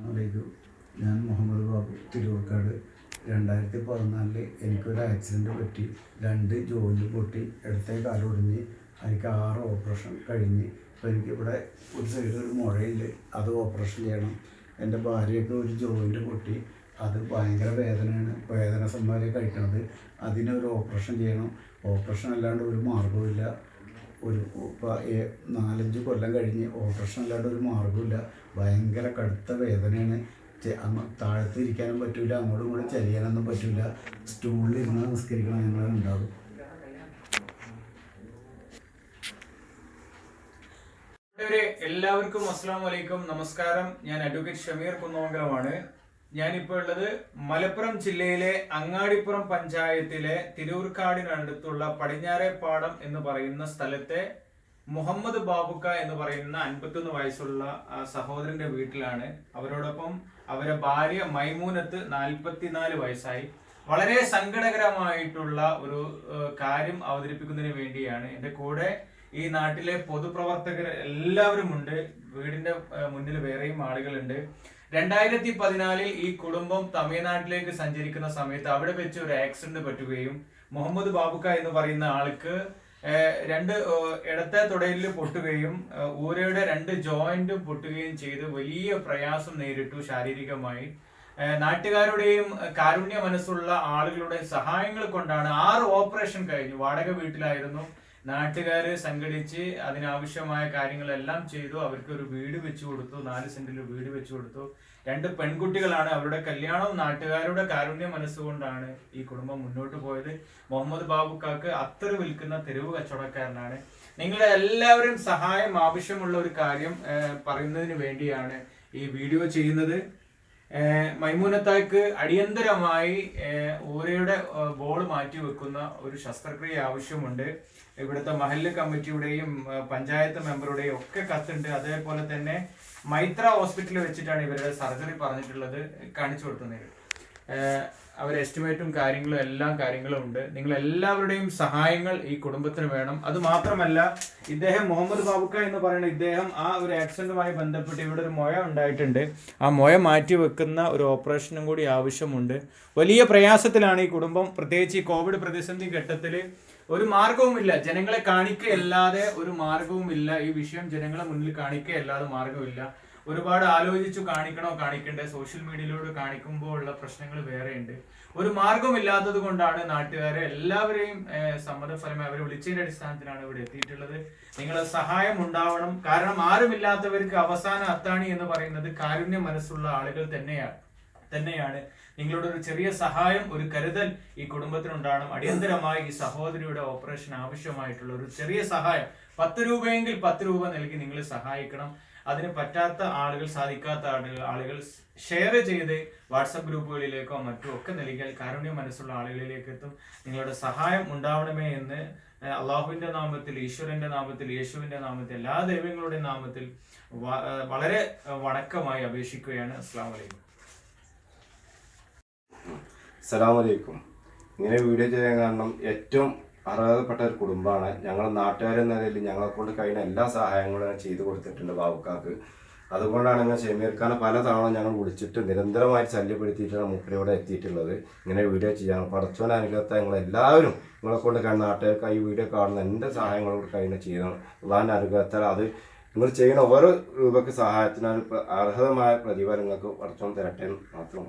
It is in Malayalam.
ഞാൻ മുഹമ്മദ് ബാബു തിരുവക്കാട് രണ്ടായിരത്തി പതിനാലിൽ എനിക്കൊരു ആക്സിഡന്റ് പറ്റി. രണ്ട് ജോലി പൊട്ടി. ഇടത്തെ കാലൊടിഞ്ഞ് എനിക്ക് ആറ് ഓപ്പറേഷൻ കഴിഞ്ഞ്. ഇപ്പോൾ എനിക്കിവിടെ ഒരു സൈഡ് ഒരു മുഴയുണ്ട്. അത് ഓപ്പറേഷൻ ചെയ്യണം. എന്റെ ഭാര്യയ്ക്ക് ഒരു ജോയിന്റ് പൊട്ടി. അത് ഭയങ്കര വേദനയാണ്. വേദന സംഭാരം കഴിക്കണത്. അതിനൊരു ഓപ്പറേഷൻ ചെയ്യണം. ഓപ്പറേഷൻ അല്ലാണ്ട് ഒരു മാർഗവുമില്ല ഒരു നാലഞ്ച് കൊല്ലം കഴിഞ്ഞ് ഓപ്പറേഷൻ അല്ലാണ്ട് ഒരു മാർഗമില്ല ഭയങ്കര കടുത്ത വേദനയാണ്. പറ്റില്ല താഴത്ത് ഇരിക്കാനും പറ്റൂല അങ്ങോട്ടും ഇങ്ങോട്ടും ചലിയാനൊന്നും പറ്റില്ല സ്റ്റൂളിൽ ഇരുന്ന് നിസ്കരിക്കണം ഞങ്ങൾ ഉണ്ടാകും. എല്ലാവർക്കും അസ്സാം വലൈക്കും നമസ്കാരം. ഞാൻ അഡ്വക്കേറ്റ് ഷമീർ കുന്നമംഗലമാണ് ഞാനിപ്പോൾ ഉള്ളത് മലപ്പുറം ജില്ലയിലെ അങ്ങാടിപ്പുറം പഞ്ചായത്തിലെ തിരൂർക്കാടിനടുത്തുള്ള പടിഞ്ഞാറേപ്പാടം എന്ന് പറയുന്ന സ്ഥലത്തെ മുഹമ്മദ് ബാബുക്ക എന്ന് പറയുന്ന അൻപത്തൊന്ന് വയസ്സുള്ള സഹോദരന്റെ വീട്ടിലാണ്. അവരോടൊപ്പം അവരെ ഭാര്യ മൈമൂനത്ത് നാൽപ്പത്തിനാല് വയസ്സായി. വളരെ സങ്കടകരമായിട്ടുള്ള ഒരു കാര്യം അവതരിപ്പിക്കുന്നതിന് വേണ്ടിയാണ്. എന്റെ കൂടെ ഈ നാട്ടിലെ പൊതുപ്രവർത്തകർ എല്ലാവരും ഉണ്ട് വീടിന്റെ മുന്നിൽ വേറെയും ആളുകളുണ്ട്. രണ്ടായിരത്തി പതിനാലിൽ ഈ കുടുംബം തമിഴ്നാട്ടിലേക്ക് സഞ്ചരിക്കുന്ന സമയത്ത് അവിടെ വെച്ച് ഒരു ആക്സിഡന്റ് പറ്റുകയും മുഹമ്മദ് ബാബുക്ക എന്ന് പറയുന്ന ആൾക്ക് രണ്ട് ഇടത്തെ തുടയിൽ പൊട്ടുകയും ഊരയുടെ രണ്ട് ജോയിന്റും പൊട്ടുകയും ചെയ്ത് വലിയ പ്രയാസം നേരിട്ടു ശാരീരികമായി. നാട്ടുകാരുടെയും കാരുണ്യ മനസ്സുള്ള ആളുകളുടെയും സഹായങ്ങൾ കൊണ്ടാണ് ആറ് ഓപ്പറേഷൻ കഴിഞ്ഞു. വാടക വീട്ടിലായിരുന്നു. നാട്ടുകാര് സംഘടിച്ച് അതിനാവശ്യമായ കാര്യങ്ങളെല്ലാം ചെയ്തു. അവർക്ക് ഒരു വീട് വെച്ചു കൊടുത്തു. നാല് സെന്റിൽ വീട് വെച്ചു കൊടുത്തു. രണ്ട് പെൺകുട്ടികളാണ് അവരുടെ കല്യാണം നാട്ടുകാരുടെ കാരുണ്യ മനസ്സുകൊണ്ടാണ് ഈ കുടുംബം മുന്നോട്ട് പോയത്. മുഹമ്മദ് ബാബുക്കാക്ക് അത്ര വിൽക്കുന്ന തെരുവ് കച്ചവടക്കാരനാണ്. നിങ്ങളുടെ എല്ലാവരും സഹായം ആവശ്യമുള്ള ഒരു കാര്യം പറയുന്നതിന് വേണ്ടിയാണ് ഈ വീഡിയോ ചെയ്യുന്നത്. ഏഹ് മൈമൂനത്താക്ക് അടിയന്തരമായി ഊരയുടെ ബോൾ മാറ്റി വെക്കുന്ന ഒരു ശസ്ത്രക്രിയ ആവശ്യമുണ്ട്. ഇവിടുത്തെ മഹല്ല് കമ്മിറ്റിയുടെയും പഞ്ചായത്ത് മെമ്പറുടെയും ഒക്കെ കത്തുണ്ട്. അതേപോലെ തന്നെ മൈത്ര ഹോസ്പിറ്റലിൽ വെച്ചിട്ടാണ് ഇവരുടെ സർജറി പറഞ്ഞിട്ടുള്ളത്. കാണിച്ചു കൊടുക്കുന്നത് അവർ എസ്റ്റിമേറ്റും കാര്യങ്ങളും എല്ലാ കാര്യങ്ങളും ഉണ്ട്. നിങ്ങൾ എല്ലാവരുടെയും സഹായങ്ങൾ ഈ കുടുംബത്തിന് വേണം. അത് മാത്രമല്ല ഇദ്ദേഹം മുഹമ്മദ് ബാബുക്ക എന്ന് പറയുന്ന ഇദ്ദേഹം ആ ഒരു ആക്സിഡന്റുമായി ബന്ധപ്പെട്ട് ഇവിടെ ഒരു മുഴ ഉണ്ടായിട്ടുണ്ട്. ആ മുഴ മാറ്റി വെക്കുന്ന ഒരു ഓപ്പറേഷനും കൂടി ആവശ്യമുണ്ട്. വലിയ പ്രയാസത്തിലാണ് ഈ കുടുംബം. പ്രത്യേകിച്ച് ഈ കോവിഡ് പ്രതിസന്ധി ഘട്ടത്തിൽ ഒരു മാർഗവുമില്ല ജനങ്ങളെ കാണിക്കുകയല്ലാതെ ഒരു മാർഗവുമില്ല ഈ വിഷയം ജനങ്ങളെ മുന്നിൽ കാണിക്കുകയല്ലാതെ മാർഗമില്ല ഒരുപാട് ആലോചിച്ചു കാണിക്കണോ കാണിക്കണ്ടേ? സോഷ്യൽ മീഡിയയിലൂടെ കാണിക്കുമ്പോൾ ഉള്ള പ്രശ്നങ്ങൾ വേറെയുണ്ട്. ഒരു മാർഗമില്ലാത്തത് കൊണ്ടാണ് നാട്ടുകാരെ എല്ലാവരെയും ഏഹ്, സമ്മതഫലമായി അവരെ വിളിച്ചതിന്റെ അടിസ്ഥാനത്തിലാണ് ഇവിടെ എത്തിയിട്ടുള്ളത്. നിങ്ങളെ സഹായം ഉണ്ടാവണം. കാരണം ആരുമില്ലാത്തവർക്ക് അവസാന അത്താണി എന്ന് പറയുന്നത് കാരുണ്യ മനസ്സുള്ള ആളുകൾ തന്നെയാണ് തന്നെയാണ്. നിങ്ങളുടെ ഒരു ചെറിയ സഹായം ഒരു കരുതൽ ഈ കുടുംബത്തിനുണ്ടാകണം അടിയന്തരമായി ഈ സഹോദരിയുടെ ഓപ്പറേഷൻ ആവശ്യമായിട്ടുള്ള ഒരു ചെറിയ സഹായം പത്ത് രൂപയെങ്കിൽ പത്ത് രൂപ നൽകി നിങ്ങൾ സഹായിക്കണം. അതിന് പറ്റാത്ത ആളുകൾ സാധിക്കാത്ത ആളുകൾ ഷെയർ ചെയ്ത് വാട്സപ്പ് ഗ്രൂപ്പുകളിലേക്കോ മറ്റോ ഒക്കെ നൽകിയാൽ കാരുണ്യ മനസ്സുള്ള ആളുകളിലേക്ക് എത്തും. നിങ്ങളുടെ സഹായം ഉണ്ടാവണമേ എന്ന് അള്ളാഹുവിന്റെ നാമത്തിൽ ഈശ്വരന്റെ നാമത്തിൽ യേശുവിന്റെ നാമത്തിൽ എല്ലാ ദൈവങ്ങളുടെയും നാമത്തിൽ വളരെ വടക്കമായി അപേക്ഷിക്കുകയാണ്. അസ്സാം വലൈക്കും അസ്സലാമലൈക്കും. ഇങ്ങനെ വീഡിയോ ചെയ്യാൻ കാരണം ഏറ്റവും അർഹതപ്പെട്ട ഒരു കുടുംബമാണ്. ഞങ്ങൾ നാട്ടുകാരെന്ന നിലയിൽ ഞങ്ങളെ കൊണ്ട് കഴിയുന്ന എല്ലാ സഹായങ്ങളും ചെയ്തു കൊടുത്തിട്ടുണ്ട് ബാബുക്കാക്ക്. അതുകൊണ്ടാണ് ഞങ്ങൾ ഷമീർ ഖാനെ പല തവണ ഞങ്ങൾ വിളിച്ചിട്ട് നിരന്തരമായി ശല്യപ്പെടുത്തിയിട്ടാണ് മൂപ്പരിവിടെ എത്തിയിട്ടുള്ളത്. ഇങ്ങനെ വീഡിയോ ചെയ്യാൻ പടച്ചോൻ അനുഗ്രഹത്തെ ഞങ്ങൾ എല്ലാവരും നിങ്ങളെ കൊണ്ട് കഴിഞ്ഞ നാട്ടുകാർക്ക് ഈ വീഡിയോ കാണുന്ന എന്റെ സഹായങ്ങളോട് കഴിഞ്ഞ ചെയ്യണം അതാണ് അനുഗ്രഹത്താൽ അത് നിങ്ങൾ ചെയ്യുന്ന ഓരോ രൂപയ്ക്ക് സഹായത്തിനാൽ അർഹതമായ പ്രതിഫലങ്ങൾക്ക് പടച്ചോൻ തരട്ടെ മാത്രം